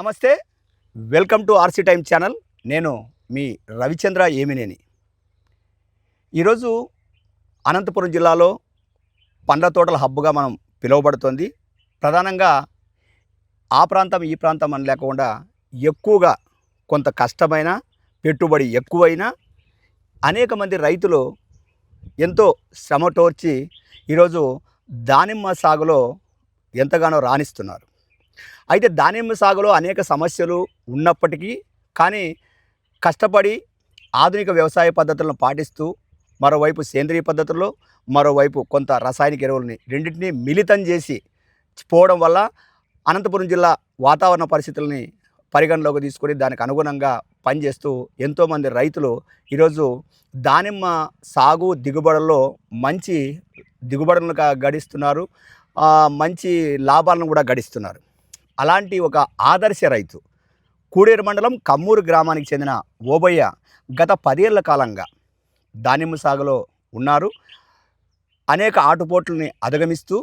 నమస్తే. Welcome to RC time channel. నేను మీ రవిచంద్ర ఏమినేని. ఈరోజు అనంతపురం జిల్లాలో పండ్ల తోటల హబ్బుగా మనం పిలువబడుతోంది. ప్రధానంగా ఆ ప్రాంతం ఈ ప్రాంతం అని లేకుండా ఎక్కువగా కొంత కష్టమైన పెట్టుబడి ఎక్కువైనా అనేక మంది రైతులు ఎంతో శ్రమ టోర్చి ఈరోజు దానిమ్మ సాగులో ఎంతగానో రాణిస్తున్నారు. అయితే దానిమ్మ సాగులో అనేక సమస్యలు ఉన్నప్పటికీ కానీ కష్టపడి ఆధునిక వ్యవసాయ పద్ధతులను పాటిస్తూ మరోవైపు సేంద్రియ పద్ధతుల్లో మరోవైపు కొంత రసాయనిక ఎరువులని రెండింటినీ మిళితం చేసి పోవడం వల్ల అనంతపురం జిల్లా వాతావరణ పరిస్థితుల్ని పరిగణలోకి తీసుకొని దానికి అనుగుణంగా పనిచేస్తూ ఎంతోమంది రైతులు ఈరోజు దానిమ్మ సాగు దిగుబడుల్లో మంచి దిగుబడులను గడిస్తున్నారు. మంచి లాభాలను కూడా గడిస్తున్నారు. అలాంటి ఒక ఆదర్శ రైతు. కూడేరు మండలం కమ్మూరు గ్రామానికి చెందిన ఓబయ్య గత పదేళ్ళ కాలంగా దానిమ్మ సాగులో ఉన్నారు. అనేక ఆటుపోట్లని అధిగమిస్తూ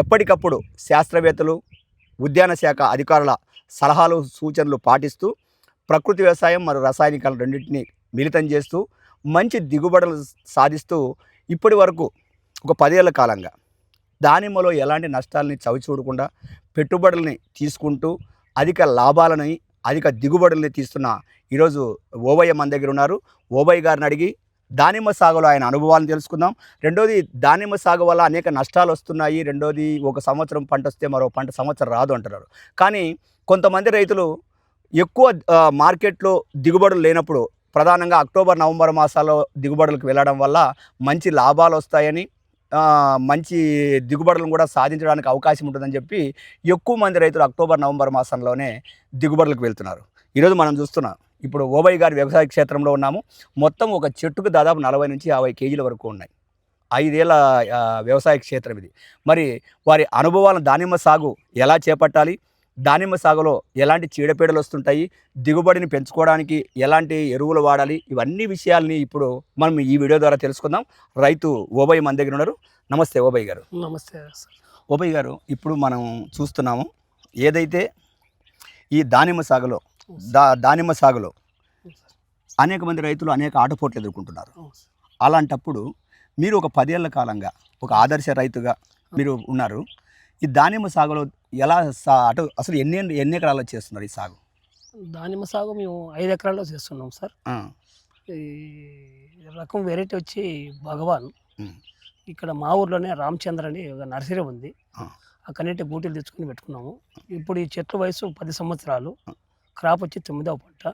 ఎప్పటికప్పుడు శాస్త్రవేత్తలు ఉద్యాన శాఖ అధికారుల సలహాలు సూచనలు పాటిస్తూ ప్రకృతి వ్యవసాయం మరియు రసాయనికాలు రెండింటిని మిళితం చేస్తూ మంచి దిగుబడులు సాధిస్తూ ఇప్పటి వరకు ఒక పదేళ్ళ కాలంగా దానిమ్మలో ఎలాంటి నష్టాలని చవిచూడకుండా పెట్టుబడుల్ని తీసుకుంటూ అధిక లాభాలని అధిక దిగుబడుల్ని తీస్తున్న ఈరోజు ఓవయ్య మన దగ్గర ఉన్నారు. ఓవయ్య గారిని అడిగి దానిమ్మ సాగులో ఆయన అనుభవాలను తెలుసుకుందాం. రెండోది దానిమ్మ సాగు వల్ల అనేక నష్టాలు వస్తున్నాయి. రెండోది ఒక సంవత్సరం పంట వస్తే మరో పంట సంవత్సరం రాదు అంటున్నారు. కానీ కొంతమంది రైతులు ఎక్కువ మార్కెట్లో దిగుబడులు లేనప్పుడు ప్రధానంగా అక్టోబర్ నవంబర్ మాసాల్లో దిగుబడులకు వెళ్ళడం వల్ల మంచి లాభాలు వస్తాయని మంచి దిగుబడులను కూడా సాధించడానికి అవకాశం ఉంటుందని చెప్పి ఎక్కువ మంది రైతులు అక్టోబర్ నవంబర్ మాసంలోనే దిగుబడులకు వెళ్తున్నారు. ఈరోజు మనం చూస్తున్నాం. ఇప్పుడు ఓబై గారి వ్యవసాయ క్షేత్రంలో ఉన్నాము. మొత్తం ఒక చెట్టుకు దాదాపు నలభై నుంచి యాభై కేజీల వరకు ఉన్నాయి. ఐదేళ్ళ వ్యవసాయ క్షేత్రం ఇది. మరి వారి అనుభవాలను దానిమ్మ సాగు ఎలా చేపట్టాలి? దానిమ్మ సాగులో ఎలాంటి చీడపీడలు వస్తుంటాయి దిగుబడిని పెంచుకోవడానికి ఎలాంటి ఎరువులు వాడాలి ఇవన్నీ విషయాల్ని ఇప్పుడు మనం ఈ వీడియో ద్వారా తెలుసుకుందాం. రైతు ఓబయ్య మన దగ్గర ఉన్నారు. నమస్తే ఓబయ్య గారు. నమస్తే సార్. ఓబయ్య గారు ఇప్పుడు మనం చూస్తున్నాము ఏదైతే ఈ దానిమ్మ సాగులో దా దానిమ్మ సాగులో అనేక మంది రైతులు అనేక ఆటపోట్లు ఎదుర్కొంటున్నారు. అలాంటప్పుడు మీరు ఒక పదేళ్ళ కాలంగా ఒక ఆదర్శ రైతుగా మీరు ఉన్నారు. ఈ దానిమ్మ సాగులో ఎలా సా అటు అసలు ఎన్ని ఎన్ని ఎకరాల్లో చేస్తున్నారు ఈ సాగు? దానిమ్మ సాగు మేము ఐదు ఎకరాల్లో చేస్తున్నాం సార్. ఈ రకం వెరైటీ వచ్చి భగవాన్. ఇక్కడ మా ఊర్లోనే రామచంద్ర అని ఒక నర్సరీ ఉంది. అక్కడనే బూటీలు తెచ్చుకుని పెట్టుకున్నాము. ఇప్పుడు ఈ చెట్ల వయసు పది సంవత్సరాలు. క్రాప్ వచ్చి తొమ్మిదవ పంట.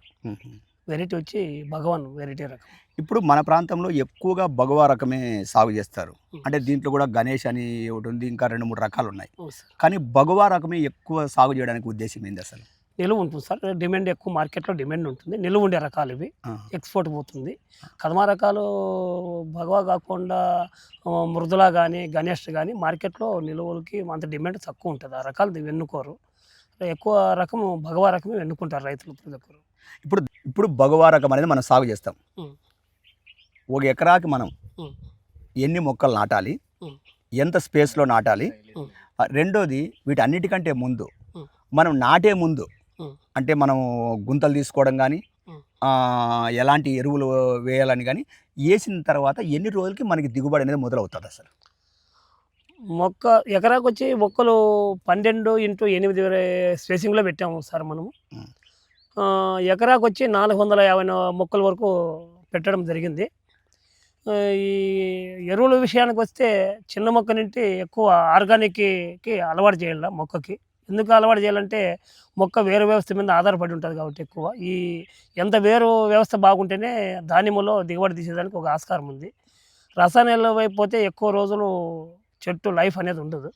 వెరైటీ వచ్చి భగవాన్ వెరైటీ రకం. ఇప్పుడు మన ప్రాంతంలో ఎక్కువగా భగవా రకమే సాగు చేస్తారు. అంటే దీంట్లో కూడా గణేష్ అని ఒకటి ఉంది ఇంకా రెండు మూడు రకాలు ఉన్నాయి కానీ భగవా రకమే ఎక్కువ సాగు చేయడానికి ఉద్దేశం ఏంది అసలు? నిలువ ఉంటుంది సార్. డిమాండ్ ఎక్కువ మార్కెట్లో డిమాండ్ ఉంటుంది. నిలువ ఉండే రకాలు ఇవి. ఎక్స్పోర్ట్ పోతుంది. కదమా రకాలు భగవా కాకుండా మృదులా కానీ గణేష్ కానీ మార్కెట్లో నిలువలకి అంత డిమాండ్ తక్కువ ఉంటుంది. ఆ రకాలు ఎన్నుకోరు ఎక్కువ రకము భగవా రకమే ఎన్నుకుంటారు రైతులు ప్రతి ఒక్కరు ఇప్పుడు ఇప్పుడు భగవా రకం అనేది మనం సాగు చేస్తాం. ఒక ఎకరాకి మనం. ఎన్ని మొక్కలు నాటాలి. ఎంత స్పేస్లో నాటాలి రెండోది వీటన్నిటికంటే ముందు. మనం నాటే ముందు. అంటే మనం గుంతలు తీసుకోవడం కానీ. ఎలాంటి ఎరువులు వేయాలని కానీ వేసిన తర్వాత ఎన్ని రోజులకి మనకి దిగుబడి అనేది మొదలవుతుంది అసలు మొక్క ఎకరాకు వచ్చి మొక్కలు పన్నెండు ఇంటూ ఎనిమిది స్పేసింగ్లో పెట్టాము సార్ మనము ఎకరాకు వచ్చి నాలుగు వందల యాభై మొక్కల వరకు పెట్టడం జరిగింది. ఈ ఎరువుల విషయానికి వస్తే చిన్న మొక్క నుండి ఎక్కువ ఆర్గానిక్కి అలవాటు చేయాలి మొక్కకి. ఎందుకు అలవాటు చేయాలంటే మొక్క వేరు వ్యవస్థ మీద ఆధారపడి ఉంటుంది కాబట్టి ఎక్కువ. ఈ ఎంత వేరు వ్యవస్థ బాగుంటేనే దానిమ్మలో దిగుబడి తీసేదానికి ఒక ఆస్కారం ఉంది. రసాయనాల వైపు పోతే ఎక్కువ రోజులు చెట్టు లైఫ్ అనేది ఉండదు.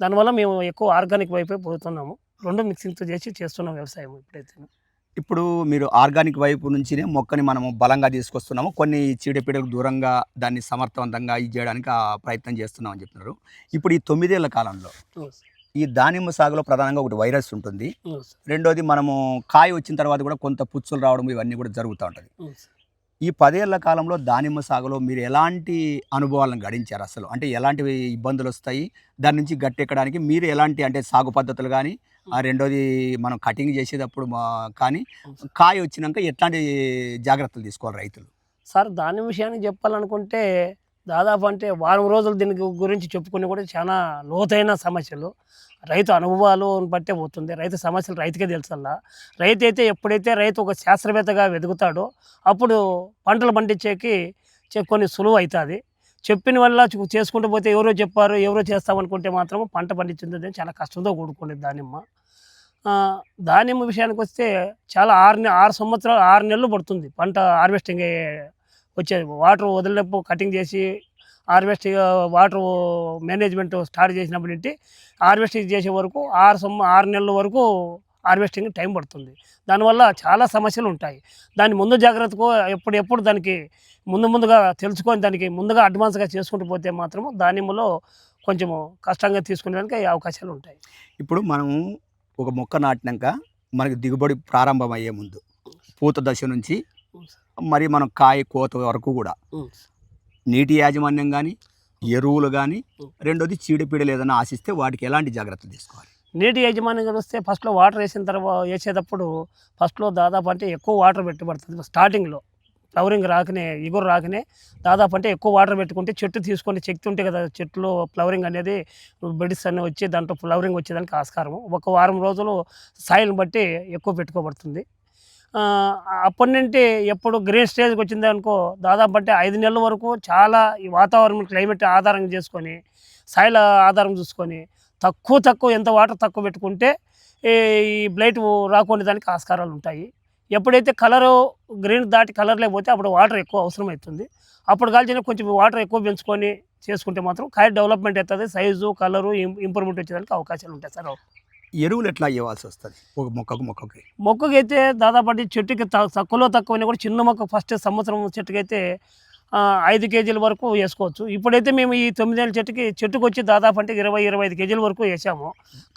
దానివల్ల మేము ఎక్కువ ఆర్గానిక్ వైపే పోతున్నాము. రెండు మిక్సింగ్తో చేసి చేస్తున్నాం వ్యవసాయం ఇప్పుడైతే ఇప్పుడు మీరు ఆర్గానిక్ వైపు నుంచినే మొక్కని మనము బలంగా తీసుకొస్తున్నాము కొన్ని చీడపీడలకు దూరంగా దాన్ని సమర్థవంతంగా ఇది చేయడానికి ఆ ప్రయత్నం చేస్తున్నాం అని చెప్తున్నారు ఇప్పుడు ఈ తొమ్మిదేళ్ళ కాలంలో. ఈ దానిమ్మ సాగులో ప్రధానంగా ఒకటి వైరస్ ఉంటుంది. రెండోది మనము కాయ వచ్చిన తర్వాత కూడా కొంత పుచ్చులు రావడం ఇవన్నీ కూడా జరుగుతూ ఉంటుంది. ఈ పదేళ్ళ కాలంలో దానిమ్మ సాగులో మీరు ఎలాంటి అనుభవాలను గడించారు అసలు అంటే ఎలాంటి ఇబ్బందులు వస్తాయి దాని నుంచి గట్టెక్కడానికి మీరు ఎలాంటి అంటే సాగు పద్ధతులు కానీ రెండోది మనం కటింగ్ చేసేటప్పుడు మా- కానీ కాయ వచ్చినాక ఎట్లాంటి జాగ్రత్తలు తీసుకోవాలి రైతులు? సార్ దాని విషయానికి చెప్పాలనుకుంటే దాదాపు అంటే వారం రోజులు దీని గురించి చెప్పుకుని కూడా చాలా లోతైన సమస్యలు. రైతు అనుభవాలు బట్టే పోతుంది. రైతు సమస్యలు రైతుకే తెలుసల్లా. రైతు అయితే ఎప్పుడైతే రైతు ఒక శాస్త్రవేత్తగా వెతుకుతాడో అప్పుడు పంటలు పండించేకి కొన్ని సులువు అవుతుంది. చెప్పిన వల్ల చేసుకుంటూ పోతే ఎవరో చెప్పారు ఎవరో చేస్తామనుకుంటే మాత్రం పంట పండించింది చాలా కష్టంతో కూడుకునేది దానిమ్మ. దానిమ్మ విషయానికి వస్తే చాలా ఆరు నె- ఆరు సంవత్సరాలు ఆరు నెలలు పడుతుంది పంట హార్వెస్టింగ్ వచ్చేది వాటర్ వదిలినప్పుడు కటింగ్ చేసి హార్వెస్టింగ్ వాటర్ మేనేజ్మెంట్ స్టార్ట్ చేసినప్పటి నుండి హార్వెస్టింగ్ చేసే వరకు ఆరు సొమ్మ ఆరు నెలల వరకు హార్వెస్టింగ్ టైం పడుతుంది. దానివల్ల చాలా సమస్యలు ఉంటాయి. దాని ముందు జాగ్రత్తకు ఎప్పుడెప్పుడు దానికి ముందు ముందుగా తెలుసుకొని దానికి ముందుగా అడ్వాన్స్గా చేసుకుంటూ పోతే మాత్రము దానిమ్మలో కొంచెము కష్టంగా తీసుకునేదానికి అవకాశాలు ఉంటాయి. ఇప్పుడు మనం ఒక మొక్క నాటినాక మనకి దిగుబడి ప్రారంభమయ్యే ముందు పూత దశ నుంచి మరి మనం కాయ కోత వరకు కూడా నీటి యాజమాన్యం కానీ ఎరువులు కానీ రెండోది చీడపీడలు ఏదైనా ఆశిస్తే వాటికి ఎలాంటి జాగ్రత్తలు తీసుకోవాలి? నీటి యాజమాన్యం వస్తే ఫస్ట్లో వాటర్ వేసిన తర్వాత వేసేటప్పుడు ఫస్ట్లో దాదాపు అంటే ఎక్కువ వాటర్ పెట్టుబడుతుంది. స్టార్టింగ్లో ఫ్లవరింగ్ రాకనే ఇగురు రాకనే దాదాపు అంటే ఎక్కువ వాటర్ పెట్టుకుంటే చెట్టు తీసుకొని శక్తి ఉంటే కదా చెట్లు ఫ్లవరింగ్ అనేది బెడిస్ అన్నీ వచ్చి దాంట్లో ఫ్లవరింగ్ వచ్చేదానికి ఆస్కారం ఒక వారం రోజులు సాయిల్ని బట్టి ఎక్కువ పెట్టుకోబడుతుంది. అప్పటి నుండి ఎప్పుడు గ్రీన్ స్టేజ్కి వచ్చింది అనుకో దాదాపు అంటే ఐదు నెలల వరకు చాలా ఈ వాతావరణం క్లైమేట్ ఆధారం చేసుకొని సాయిల్ ఆధారం చూసుకొని తక్కువ తక్కువ ఎంత వాటర్ తక్కువ పెట్టుకుంటే ఈ బ్లైట్ రాకుండా దానికి ఆస్కారాలు ఉంటాయి. ఎప్పుడైతే కలరు గ్రీన్ దాటి కలర్ లేకపోతే అప్పుడు వాటర్ ఎక్కువ అవసరం అవుతుంది. అప్పుడు కాల్చిన కొంచెం వాటర్ ఎక్కువ పెంచుకొని చేసుకుంటే మాత్రం కాయ డెవలప్మెంట్ అవుతుంది. సైజు కలరు ఇంప్రూవ్మెంట్ వచ్చేదానికి అవకాశాలు ఉంటాయి సార్. ఎరువులు ఎట్లా ఇవ్వాల్సి వస్తుంది? ఒక మొక్కకు మొక్కకి. మొక్కకి అయితే దాదాపు చెట్టుకి తక్కువలో తక్కువైనా కూడా చిన్న మొక్క ఫస్ట్ సంవత్సరం చెట్టుకి అయితే ఆ, ఐదు కేజీల వరకు వేసుకోవచ్చు. ఇప్పుడైతే మేము ఈ తొమ్మిదేళ్ళ చెట్టుకి చెట్టుకు వచ్చి దాదాపు అంటే ఇరవై ఇరవై ఐదు కేజీల వరకు వేసాము.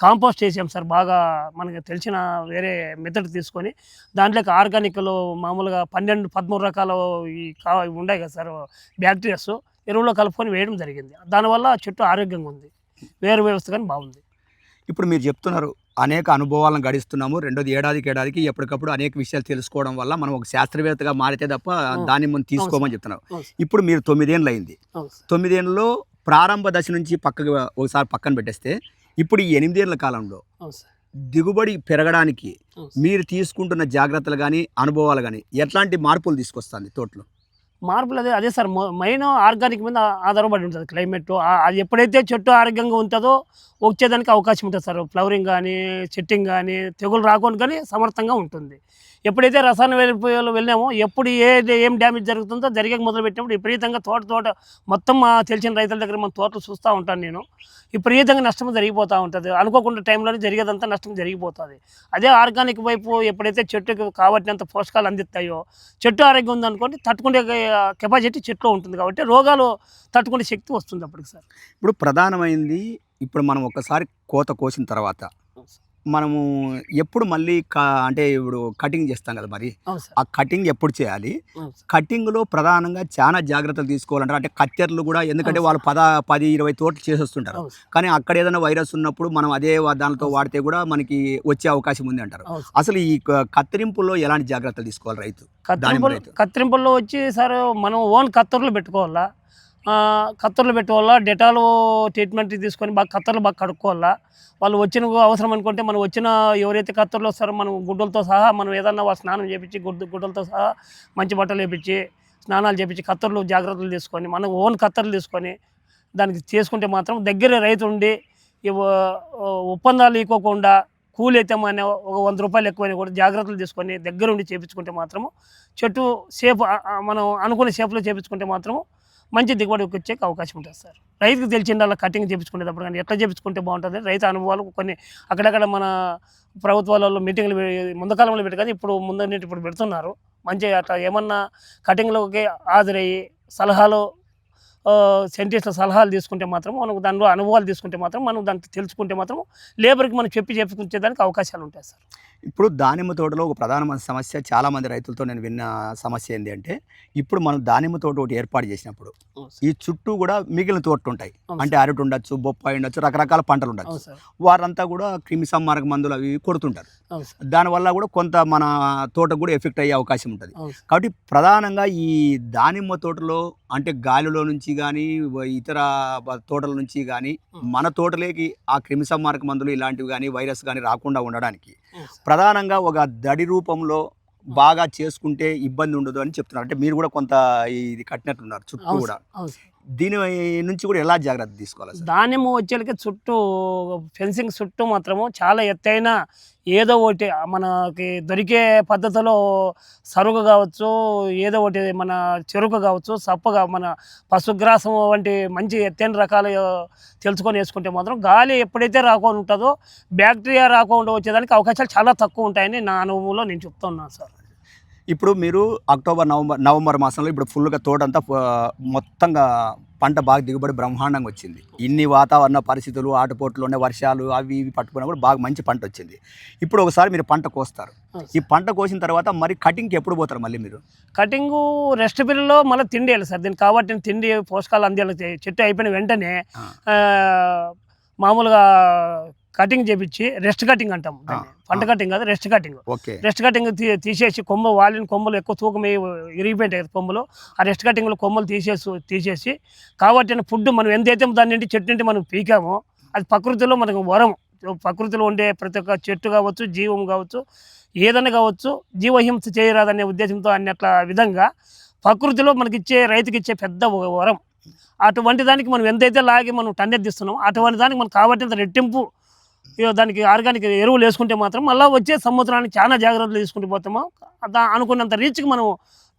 కాంపోస్ట్ వేసాము సార్ బాగా మనకి తెలిసిన వేరే మెథడ్ తీసుకొని. దాంట్లోకి ఆర్గానిక్లో మామూలుగా పన్నెండు పదమూడు రకాల ఈ కా ఉన్నాయి కదా సార్ బ్యాక్టీరియాస్ ఎరువులో కలుపుకొని వేయడం జరిగింది. దానివల్ల చెట్టు ఆరోగ్యంగా ఉంది వేరు వ్యవస్థ కానీ బాగుంది. ఇప్పుడు మీరు చెప్తున్నారు అనేక అనుభవాలను గడిస్తున్నాము రెండోది ఏడాదికి ఏడాదికి ఎప్పటికప్పుడు అనేక విషయాలు తెలుసుకోవడం వల్ల మనం ఒక శాస్త్రవేత్తగా మారితే తప్ప. దాన్ని మనం తీసుకోమని చెప్తున్నారు. ఇప్పుడు మీరు తొమ్మిదేళ్ళు అయింది. తొమ్మిదేళ్ళలో ప్రారంభ దశ నుంచి పక్కకు ఒకసారి పక్కన పెట్టేస్తే ఇప్పుడు ఈ ఎనిమిదేళ్ళ కాలంలో దిగుబడి పెరగడానికి. మీరు తీసుకుంటున్న జాగ్రత్తలు కానీ అనుభవాలు కానీ ఎట్లాంటి మార్పులు తీసుకొస్తుంది తోటలో మార్పులు అదే అదే సార్. మెయిన్ ఆర్గానిక్ మీద ఆధారపడి ఉంటుంది క్లైమేట్. అది ఎప్పుడైతే చెట్టు ఆరోగ్యంగా ఉంటుందో వచ్చేదానికి అవకాశం ఉంటుంది సార్. ఫ్లవరింగ్ కానీ చెట్టింగ్ కానీ తెగులు రాకుండా కానీ సమర్థంగా ఉంటుంది. ఎప్పుడైతే రసాయన వెళ్ళిపోయేలో వెళ్ళామో ఎప్పుడు ఏ ఏం డ్యామేజ్ జరుగుతుందో జరిగే మొదలు పెట్టినప్పుడు విపరీతంగా తోట తోట మొత్తం మా తెలిసిన రైతుల దగ్గర మన తోటలు చూస్తూ ఉంటాను నేను. విపరీతంగా నష్టం జరిగిపోతూ ఉంటుంది. అనుకోకుండా టైంలోనే జరిగేదంతా నష్టం జరిగిపోతుంది. అదే ఆర్గానిక్ వైపు ఎప్పుడైతే చెట్టుకు కావట్టినంత పోషకాలు అందిస్తాయో చెట్టు ఆరోగ్యం ఉందనుకోండి తట్టుకునే కెపాసిటీ చెట్లో ఉంటుంది కాబట్టి రోగాలు తట్టుకునే శక్తి వస్తుంది అప్పటికి సార్. ఇప్పుడు ప్రధానమైంది ఇప్పుడు మనం ఒకసారి కోత కోసిన తర్వాత మనము ఎప్పుడు మళ్ళీ అంటే ఇప్పుడు కటింగ్ చేస్తాం కదా మరి. ఆ కటింగ్ ఎప్పుడు చేయాలి? కటింగ్లో ప్రధానంగా చాలా జాగ్రత్తలు తీసుకోవాలంటారు. అంటే కత్తెరలు కూడా ఎందుకంటే వాళ్ళు పద పది ఇరవై తోటలు చేసేస్తుంటారు. కానీ అక్కడ ఏదైనా వైరస్ ఉన్నప్పుడు మనం అదే దానితో. వాడితే కూడా మనకి వచ్చే అవకాశం ఉంది అంటారు. అసలు ఈ కత్తిరింపుల్లో ఎలాంటి జాగ్రత్తలు తీసుకోవాలి రైతు? కత్తిరింపులు రైతు. కత్తిరింపుల్లో వచ్చి సార్ మనం ఓన్ కత్తెరలు పెట్టుకోవాలా? కత్తర్లు పెట్టుకోవాలా డెటాల్ ట్రీట్మెంట్ తీసుకొని బాగా కత్తర్లు బాగా కడుక్కోవాలా వాళ్ళు వచ్చిన అవసరం అనుకుంటే మనం వచ్చిన ఎవరైతే కత్తర్లు వస్తారో మనం గుడ్డలతో సహా మనం ఏదన్నా వాళ్ళు స్నానం చేపించి గుడ్డు గుడ్డలతో సహా మంచి బట్టలు వేపించి స్నానాలు చేపించి కత్తర్లు జాగ్రత్తలు తీసుకొని మనం ఓన్ కత్తర్లు తీసుకొని దానికి చేసుకుంటే మాత్రం దగ్గర రైతు ఉండి ఒప్పందాలు ఇవ్వకుండా కూలి అయితే మన ఒక వంద రూపాయలు ఎక్కువైనా కూడా జాగ్రత్తలు తీసుకొని దగ్గరుండి చేయించుకుంటే చేపించుకుంటే మాత్రము చెట్టు సేఫ్ మనం అనుకునే షేప్లో చేపించుకుంటే మాత్రము మంచి దిగుబడి వచ్చే అవకాశం ఉంటుంది సార్. రైతుకు తెలిసిన అలా కటింగ్ చేపించుకునేటప్పుడు కానీ ఎట్లా చేపించుకుంటే బాగుంటుంది? రైతు అనుభవాలు కొన్ని అక్కడక్కడ మన ప్రభుత్వాలలో మీటింగ్లు ముందుకాలంలో ముందు కానీ ఇప్పుడు ముందు ఇప్పుడు పెడుతున్నారు. మంచి అట్లా ఏమన్నా కటింగ్లోకి హాజరయ్యి సలహాలు సైంటిస్టుల సలహాలు తీసుకుంటే మాత్రం మనకు దానిలో అనుభవాలు తీసుకుంటే మాత్రం మనం దాన్ని తెలుసుకుంటే మాత్రం లేబర్కి మనం చెప్పి చెప్పుకునేదానికి అవకాశాలు ఉంటాయి సార్. ఇప్పుడు దానిమ్మ తోటలో ఒక ప్రధానమైన సమస్య చాలా మంది రైతులతో నేను విన్న సమస్య ఏంటి అంటే ఇప్పుడు మనం దానిమ్మ తోట ఒకటి ఏర్పాటు చేసినప్పుడు ఈ చుట్టూ కూడా మిగిలిన తోటలు ఉంటాయి. అంటే అరటి ఉండొచ్చు బొప్పాయి ఉండొచ్చు రకరకాల పంటలు ఉండొచ్చు. వారంతా కూడా క్రిమి సంహారక మందులు అవి కొడుతుంటారు. దానివల్ల కూడా కొంత మన తోటకు కూడా ఎఫెక్ట్ అయ్యే అవకాశం ఉంటుంది. కాబట్టి ప్రధానంగా ఈ దానిమ్మ తోటలో అంటే గాలిలో నుంచి కానీ ఇతర తోటల నుంచి కానీ. మన తోటలోకి ఆ క్రిమి సంహారక మందులు ఇలాంటివి కానీ వైరస్ కానీ రాకుండా ఉండడానికి. ప్రధానంగా ఒక దడి రూపంలో బాగా చేసుకుంటే ఇబ్బంది ఉండదు అని చెప్తున్నారు. అంటే మీరు కూడా కొంత ఇది కట్టినట్టున్నారు చుట్టూ కూడా. దీని నుంచి కూడా ఎలా జాగ్రత్త తీసుకోవాలి దానిమ్మ వచ్చేలకి చుట్టూ ఫెన్సింగ్ చుట్టూ మాత్రము చాలా ఎత్తైన ఏదో ఒకటి మనకి దొరికే పద్ధతిలో సరుగు కావచ్చు ఏదో ఒకటి మన చెరుకు కావచ్చు సప్పగా మన పశుగ్రాసం వంటి మంచి ఎత్తైన రకాలు తెలుసుకొని వేసుకుంటే మాత్రం గాలి ఎప్పుడైతే రాకుండా ఉంటుందో బ్యాక్టీరియా రాకుండా వచ్చేదానికి అవకాశాలు చాలా తక్కువ ఉంటాయని నా అనుభవంలో నేను చెప్తున్నాను సార్. ఇప్పుడు మీరు అక్టోబర్ నవంబర్ నవంబర్ మాసంలో ఇప్పుడు ఫుల్గా తోటంతా మొత్తంగా పంట బాగా దిగుబడి బ్రహ్మాండంగా వచ్చింది. ఇన్ని వాతావరణ పరిస్థితులు ఆటుపోట్లునే వర్షాలు అవి ఇవి పట్టుకున్నా కూడా బాగా మంచి పంట వచ్చింది. ఇప్పుడు ఒకసారి మీరు పంట కోస్తారు. ఈ పంట కోసిన తర్వాత మరి కటింగ్కి ఎప్పుడు పోతారు మళ్ళీ మీరు? కటింగ్ రెస్ట్ పీరియడ్లో మళ్ళీ తిండి వేయాలి సార్. దీనికి కాబట్టి తిండి పోషకాలు అందేయాలి. చెట్టు అయిపోయిన వెంటనే మామూలుగా కటింగ్ చేపించి రెస్ట్ కటింగ్ అంటాం పంట. కటింగ్ కాదు రెస్ట్ కటింగ్. రెస్ట్ కటింగ్ తీసేసి కొమ్మ వాలిన కొమ్మలు ఎక్కువ తూకం ఇరిగిపోయింటాయి కదా కొమ్మలు ఆ రెస్ట్ కటింగ్లో కొమ్మలు తీసేసి తీసేసి కాబట్టి ఫుడ్ మనం ఎంతైతే దాని నుండి చెట్టు నుండి మనం పీకామో అది ప్రకృతిలో మనకు వరం. ప్రకృతిలో ఉండే ప్రతి ఒక్క చెట్టు కావచ్చు జీవం కావచ్చు ఏదైనా కావచ్చు జీవహింస చేయరాదనే ఉద్దేశంతో అన్నట్ల విధంగా ప్రకృతిలో మనకి ఇచ్చే రైతుకి ఇచ్చే పెద్ద వరం. అటువంటి దానికి మనం ఎంతైతే లాగి మనం టన్నెత్తిస్తున్నామో అటువంటి దానికి మనం కాబట్టి రెట్టింపు దానికి ఆర్గానిక్ ఎరువులు వేసుకుంటే మాత్రం మళ్ళీ వచ్చే సంవత్సరానికి చాలా జాగ్రత్తలు తీసుకుంటూ పోతాము. దా అనుకున్నంత రీచ్కి మనం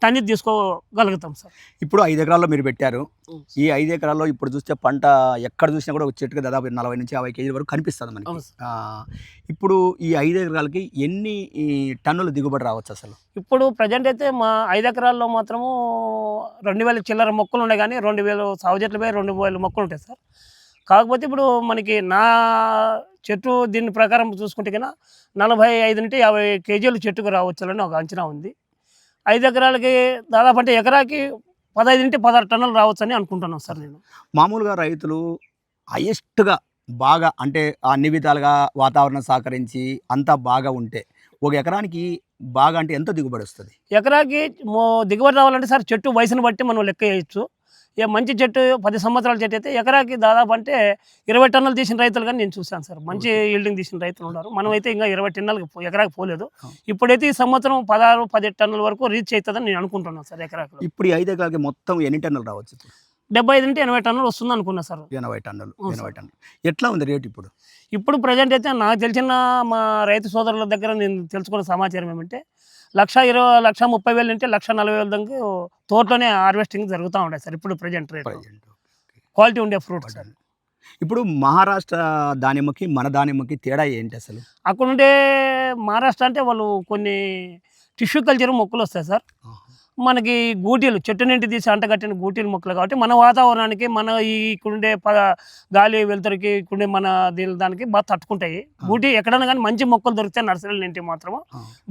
టన్నీ తీసుకోగలుగుతాం సార్. ఇప్పుడు ఐదు ఎకరాల్లో మీరు పెట్టారు. ఈ ఐదు ఎకరాల్లో ఇప్పుడు చూస్తే పంట ఎక్కడ చూసినా కూడా ఒక చెట్టుకి దాదాపు నలభై నుంచి యాభై కేజీల వరకు కనిపిస్తుంది మనకి. ఇప్పుడు ఈ ఐదు ఎకరాలకి ఎన్ని టన్నుల దిగుబడి రావచ్చు అసలు? ఇప్పుడు ప్రజెంట్ అయితే మా ఐదు ఎకరాల్లో మాత్రము రెండు వేల చిల్లర మొక్కలు ఉన్నాయి కానీ రెండు వేలు సాగు చెట్ల పై రెండు వేల మొక్కలు ఉంటాయి సార్. కాకపోతే ఇప్పుడు మనకి నా చెట్టు దీని ప్రకారం చూసుకుంటే కన్నా నలభై ఐదు నుండి యాభై కేజీలు చెట్టుకు రావచ్చులని ఒక అంచనా ఉంది. ఐదు ఎకరాలకి దాదాపు అంటే ఎకరాకి పదహైదు నుండి పదహారు టన్నులు రావచ్చని అనుకుంటున్నాను సార్ నేను. మామూలుగా రైతులు హైయెస్ట్గా బాగా అంటే అన్ని విధాలుగా వాతావరణం సహకరించి అంతా బాగా ఉంటే ఒక ఎకరానికి బాగా అంటే ఎంత దిగుబడి వస్తుంది? ఎకరాకి దిగుబడి రావాలంటే సార్ చెట్టు వయసును బట్టి మనం లెక్క వేయచ్చు. ఏ మంచి చెట్టు పది సంవత్సరాల చెట్టు అయితే ఎకరాకి దాదాపు అంటే ఇరవై టన్నులు తీసిన రైతులు కానీ నేను చూశాను సార్. మంచి ఈల్డింగ్ తీసిన రైతులు ఉన్నారు. మనం అయితే ఇంకా ఇరవై టన్నులకి పో- ఎకరాకి పోలేదు. ఇప్పుడైతే ఈ సంవత్సరం పదహారు పదిహేడు టన్నుల వరకు రీచ్ అవుతుందని నేను అనుకుంటున్నాను సార్ ఎకరాకి ఇప్పుడు ఈ ఐదు ఎకరాలకి మొత్తం ఎన్ని టన్నులు రావచ్చు డెబ్బై ఐదు నుండి ఎనభై టన్నులు వస్తుంది అనుకున్నా సార్. ఎనభై టన్నులు ఎనభై. టన్నులు. ఎట్లా ఉంది రేట్ ఇప్పుడు? ఇప్పుడు ప్రజెంట్ అయితే నాకు తెలిసిన మా రైతు సోదరుల దగ్గర నేను తెలుసుకున్న సమాచారం ఏమంటే లక్ష ఇరవై లక్ష ముప్పై వేలు అంటే లక్ష నలభై వేల దాకా తోటలోనే హార్వెస్టింగ్ జరుగుతూ ఉంటాయి సార్ ఇప్పుడు ప్రజెంట్ రేట్ క్వాలిటీ ఉండే ఫ్రూట్ సార్. ఇప్పుడు మహారాష్ట్ర దానిమ్మకి మన దానిమ్మకి తేడా ఏంటి అసలు? అక్కడ ఉండే మహారాష్ట్ర అంటే వాళ్ళు కొన్ని టిష్యూ కల్చర్ మొక్కలు వస్తాయి సార్. మనకి గూటీలు చెట్టు నుండి తీసి అంటగట్టిన గూటీలు మొక్కలు కాబట్టి మన వాతావరణానికి మన ఈ ఇక్కడుండే గాలి వెలుతురికి ఇక్కడుండే మన దీని దానికి బాగా తట్టుకుంటాయి. గూటి ఎక్కడైనా కానీ మంచి మొక్కలు దొరికితే నర్సరీలు నింటి మాత్రము.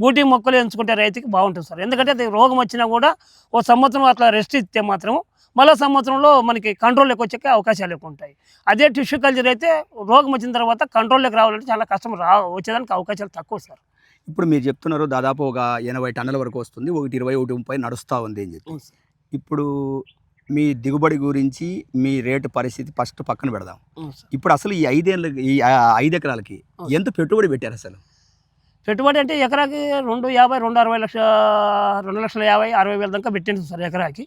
గూటి మొక్కలు ఎంచుకుంటే రైతుకి బాగుంటుంది సార్. ఎందుకంటే అది రోగం వచ్చినా కూడా ఓ సంవత్సరం అట్లా రెస్ట్ ఇస్తే మాత్రం మళ్ళీ సంవత్సరంలో మనకి కంట్రోల్లోకి వచ్చే అవకాశాలు ఎక్కువ ఉంటాయి. అదే టిష్యూ కల్చర్ అయితే రోగం వచ్చిన తర్వాత కంట్రోల్లోకి రావాలంటే చాలా కష్టం రా వచ్చేదానికి అవకాశాలు తక్కువ సార్. ఇప్పుడు మీరు చెప్తున్నారు దాదాపు ఒక ఎనభై టన్నుల వరకు వస్తుంది. ఒకటి ఇరవై ఒకటి ముప్పై నడుస్తూ ఉంది అని చెప్పి. ఇప్పుడు మీ దిగుబడి గురించి మీ రేటు పరిస్థితి ఫస్ట్ పక్కన పెడదాం. ఇప్పుడు అసలు ఈ ఐదేళ్ళ ఈ ఐదు ఎకరాలకి. ఎంత పెట్టుబడి పెట్టారు అసలు? పెట్టుబడి అంటే ఎకరాకి రెండు యాభై రెండు అరవై లక్ష రెండు లక్షల యాభై అరవై వేల దాకా పెట్టింటాం సార్ ఎకరాకి.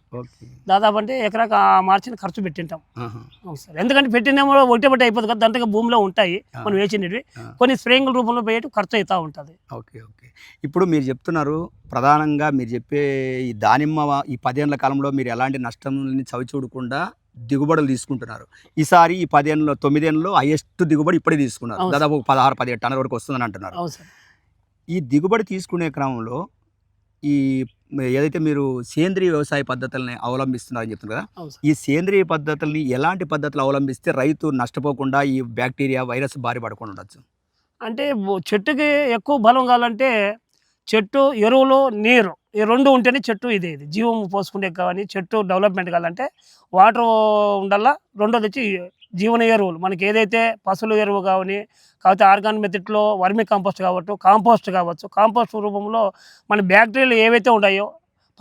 దాదాపు అంటే ఎకరాకి ఆ మార్చిన ఖర్చు పెట్టింటాం. అవును సార్. ఎందుకంటే పెట్టినేమో ఒకటి బట్టి అయిపోతుంది కదా దాంట్లో భూమిలో ఉంటాయి. మనం వేసినవి. కొన్ని స్ప్రేయింగ్ రూపంలో పోయేటి ఖర్చు అవుతూ ఉంటుంది. Okay okay. ఇప్పుడు మీరు చెప్తున్నారు ప్రధానంగా మీరు చెప్పే ఈ దానిమ్మ ఈ పదేళ్ళ కాలంలో మీరు ఎలాంటి నష్టంని చవి చూడకుండా దిగుబడులు తీసుకుంటున్నారు. ఈసారి ఈ పదేళ్ళలో తొమ్మిదేళ్ళలో హైయెస్ట్ దిగుబడి ఇప్పుడే తీసుకున్నారు. దాదాపు పదహారు పదిహేడు టన్నుల వరకు వస్తుందని అంటున్నారు. ఈ దిగుబడి తీసుకునే క్రమంలో ఈ ఏదైతే మీరు సేంద్రియ వ్యవసాయ పద్ధతుల్ని అవలంబిస్తున్నారని చెప్తున్నారు కదా ఈ సేంద్రియ పద్ధతుల్ని ఎలాంటి పద్ధతులు అవలంబిస్తే రైతు నష్టపోకుండా ఈ బ్యాక్టీరియా వైరస్ బారి పడకుండా ఉండొచ్చు? అంటే చెట్టుకి ఎక్కువ బలం కావాలంటే చెట్టు ఎరువులు నీరు ఈ రెండు ఉంటేనే చెట్టు ఇది ఇది. జీవం పోసుకునే కానీ చెట్టు డెవలప్మెంట్ కావాలంటే వాటర్ ఉండాలా రెండోది వచ్చి జీవన ఎరువులు. మనకి ఏదైతే పశువుల ఎరువు కావని కాకపోతే ఆర్గానిక్ మెథడ్లో వర్మి కాంపోస్ట్ కావచ్చు కాంపోస్ట్ కావచ్చు. కాంపోస్ట్ రూపంలో మన బ్యాక్టీరియాలు ఏవైతే ఉన్నాయో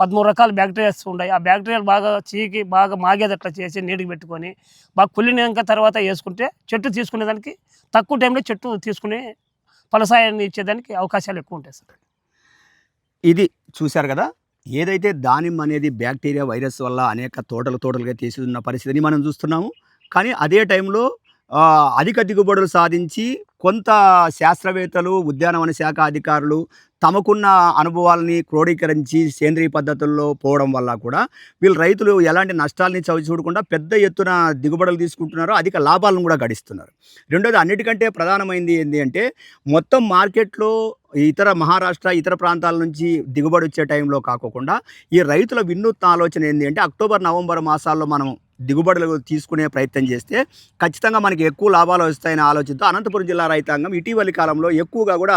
పదమూడు రకాల బ్యాక్టీరియాస్ ఉన్నాయి. ఆ బ్యాక్టీరియాలు బాగా చీకి బాగా మాగేదట్లా చేసి నీటికి పెట్టుకొని బాగా కుళ్ళినాక తర్వాత వేసుకుంటే చెట్టు తీసుకునేదానికి తక్కువ టైంలో చెట్టు తీసుకుని ఫలసాయాన్ని ఇచ్చేదానికి అవకాశాలు ఎక్కువ ఉంటాయి సార్. ఇది చూశారు కదా? ఏదైతే దానిమ్మ అనేది బ్యాక్టీరియా వైరస్ వల్ల అనేక తోటలు తోటలుగా తీసుకున్న పరిస్థితిని మనం చూస్తున్నాము. కానీ అదే టైంలో అధిక దిగుబడులు సాధించి కొంత శాస్త్రవేత్తలు ఉద్యానవన శాఖ అధికారులు తమకున్న అనుభవాలని క్రోడీకరించి సేంద్రియ పద్ధతుల్లో పోవడం వల్ల కూడా వీళ్ళు రైతులు ఎలాంటి నష్టాలని చవి చూడకుండా పెద్ద ఎత్తున దిగుబడులు తీసుకుంటున్నారు అధిక లాభాలను కూడా గడిస్తున్నారు. రెండోది అన్నిటికంటే ప్రధానమైంది ఏంటి అంటే మొత్తం మార్కెట్లో ఇతర మహారాష్ట్ర ఇతర ప్రాంతాల నుంచి దిగుబడి వచ్చే టైంలో కాకోకుండా ఈ రైతుల వినూత్న ఆలోచన ఏంటి అంటే అక్టోబర్ నవంబర్ మాసాల్లో మనం దిగుబడులు తీసుకునే ప్రయత్నం చేస్తే ఖచ్చితంగా మనకి ఎక్కువ లాభాలు వస్తాయనే ఆలోచనతో అనంతపురం జిల్లా రైతాంగం ఇటీవలి కాలంలో ఎక్కువగా కూడా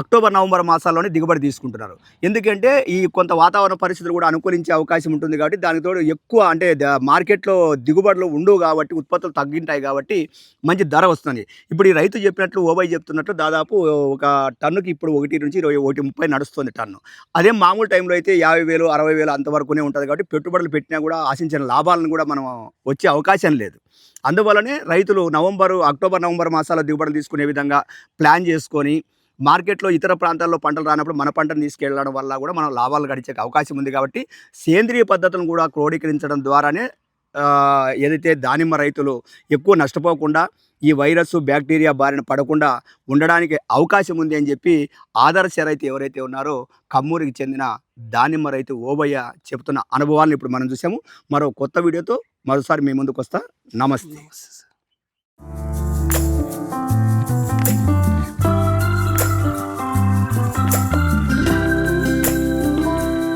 అక్టోబర్ నవంబర్ మాసాల్లోనే దిగుబడి తీసుకుంటున్నారు. ఎందుకంటే ఈ కొంత వాతావరణ పరిస్థితులు కూడా అనుకూలించే అవకాశం ఉంటుంది కాబట్టి దానితో ఎక్కువ అంటే మార్కెట్లో దిగుబడులు ఉండవు కాబట్టి ఉత్పత్తులు తగ్గింటాయి కాబట్టి మంచి ధర వస్తుంది. ఇప్పుడు ఈ రైతు చెప్పినట్లు ఓబై చెప్తున్నట్లు దాదాపు ఒక టన్నుకి ఇప్పుడు ఒకటి నుంచి ఇరవై ఒకటి ముప్పై నడుస్తుంది టన్ను. అదే మామూలు టైంలో అయితే యాభై వేలు అరవై వేలు అంతవరకునే ఉంటుంది కాబట్టి పెట్టుబడులు పెట్టినా కూడా ఆశించిన లాభాలను కూడా మనం వచ్చే అవకాశం లేదు. అందువల్లనే రైతులు నవంబరు అక్టోబర్ నవంబర్ మాసాల్లో దిగుబడులు తీసుకునే విధంగా ప్లాన్ చేసుకొని మార్కెట్లో ఇతర ప్రాంతాల్లో పంటలు రానప్పుడు మన పంటను తీసుకెళ్ళడం వల్ల కూడా మనం లాభాలు గడిచే అవకాశం ఉంది కాబట్టి సేంద్రియ పద్ధతులను కూడా క్రోడీకరించడం ద్వారానే ఏదైతే దానిమ్మ రైతులు ఎక్కువ నష్టపోకుండా ఈ వైరస్ బ్యాక్టీరియా బారిన పడకుండా ఉండడానికి అవకాశం ఉంది అని చెప్పి ఆదర్శ రైతు ఎవరైతే ఉన్నారో కమ్మూరికి చెందిన దానిమ్మ రైతు ఓబయ్య చెప్తున్న అనుభవాలను ఇప్పుడు మనం చూసాము. మరో కొత్త వీడియోతో మరోసారి మీ ముందుకు వస్తా నమస్తే